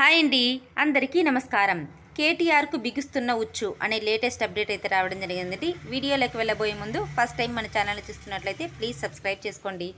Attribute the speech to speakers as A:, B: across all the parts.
A: Hi అండి. అందరికీ నమస్కారం. కేటీఆర్కు బిగుస్తున్న ఉచ్చు అనే లేటెస్ట్ అప్డేట్ అయితే రావడం జరిగిందండి. వీడియోలోకి వెళ్ళబోయే ముందు ఫస్ట్ టైం మన ఛానల్ చూస్తున్నట్లయితే ప్లీజ్ సబ్స్క్రైబ్ చేసుకోండి.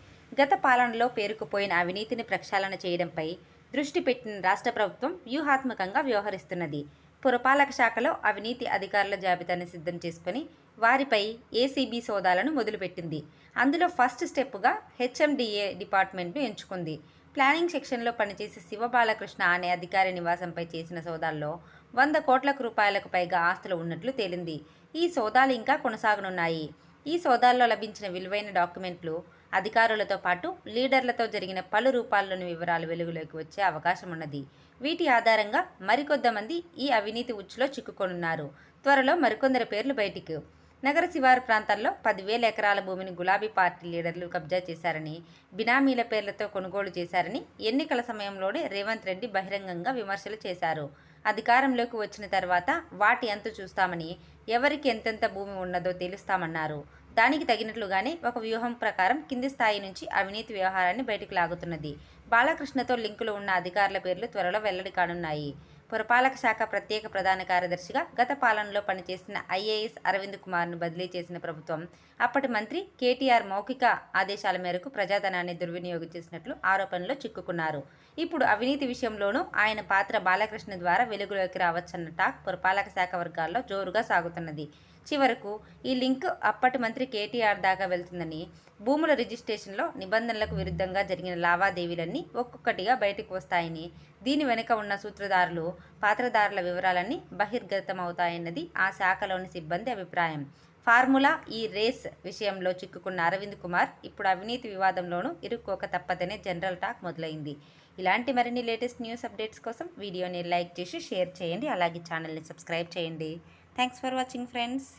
A: గత పాలనలో పేరుకుపోయిన అవినీతిని ప్రక్షాళన చేయడంపై దృష్టి పెట్టిన రాష్ట్ర ప్రభుత్వం వ్యూహాత్మకంగా వ్యవహరిస్తున్నది. పురపాలక శాఖలో అవినీతి అధికారుల జాబితాను సిద్ధం చేసుకుని వారిపై ఏసీబీ సోదాలను మొదలుపెట్టింది. అందులో ఫస్ట్ స్టెప్గా హెచ్ఎండిఏ డిపార్ట్మెంట్ను ఎంచుకుంది. ప్లానింగ్ సెక్షన్లో పనిచేసే శివబాలకృష్ణ అనే అధికారి నివాసంపై చేసిన సోదాల్లో వంద కోట్లకు రూపాయలకు పైగా ఆస్తులు ఉన్నట్లు తేలింది. ఈ సోదాలు ఇంకా కొనసాగనున్నాయి. ఈ సోదాల్లో లభించిన విలువైన డాక్యుమెంట్లు అధికారులతో పాటు లీడర్లతో జరిగిన పలు రూపాల్లోని వివరాలు వెలుగులోకి వచ్చే అవకాశం ఉన్నది వీటి ఆధారంగా మరికొంతమంది ఈ అవినీతి ఉచ్చులో చిక్కుకొనున్నారు. త్వరలో మరికొందరి పేర్లు బయటికి. నగర శివారు ప్రాంతాల్లో పదివేల ఎకరాల భూమిని గులాబీ పార్టీ లీడర్లు కబ్జా చేశారని బినామీల పేర్లతో కొనుగోలు చేశారని ఎన్నికల సమయంలోనే రేవంత్ రెడ్డి బహిరంగంగా విమర్శలు చేశారు. అధికారంలోకి వచ్చిన తర్వాత వాటి అంతు చూస్తామని ఎవరికి ఎంతెంత భూమి ఉన్నదో తెలుస్తామన్నారు. దానికి తగినట్లుగానే ఒక వ్యూహం ప్రకారం కింది స్థాయి నుంచి అవినీతి వ్యవహారాన్ని బయటకు లాగుతున్నది. బాలకృష్ణతో లింకులు ఉన్న అధికారుల పేర్లు త్వరలో వెల్లడి కానున్నాయి. పురపాలక శాఖ ప్రత్యేక ప్రధాన కార్యదర్శిగా గత పాలనలో పనిచేసిన ఐఏఎస్ అరవింద్ కుమార్ను బదిలీ చేసిన ప్రభుత్వం అప్పటి మంత్రి కేటీఆర్ మౌఖిక ఆదేశాల మేరకు ప్రజాధనాన్ని దుర్వినియోగం చేసినట్లు ఆరోపణలో చిక్కుకున్నారు. ఇప్పుడు అవినీతి విషయంలోనూ ఆయన పాత్ర బాలకృష్ణ ద్వారా వెలుగులోకి రావచ్చన్న టాక్ పురపాలక శాఖ వర్గాల్లో జోరుగా సాగుతున్నది. చివరకు ఈ లింక్ అప్పటి మంత్రి కేటీఆర్ దాకా వెళ్తుందని భూముల రిజిస్ట్రేషన్లో నిబంధనలకు విరుద్ధంగా జరిగిన లావాదేవీలన్నీ ఒక్కొక్కటిగా బయటకు వస్తాయని దీని వెనుక ఉన్న సూత్రధారులు పాత్రధారుల వివరాలన్నీ బహిర్గతమవుతాయన్నది ఆ శాఖలోని సిబ్బంది అభిప్రాయం. ఫార్ములా ఈ రేస్ విషయంలో చిక్కుకున్న అరవింద్ కుమార్ ఇప్పుడు అవినీతి వివాదంలోనూ ఇరుక్కోక తప్పదనే జనరల్ టాక్ మొదలైంది. ఇలాంటి మరిన్ని లేటెస్ట్ న్యూస్ అప్డేట్స్ కోసం వీడియోని లైక్ చేసి షేర్ చేయండి. అలాగే ఛానల్ని సబ్స్క్రైబ్ చేయండి. Thanks for watching friends.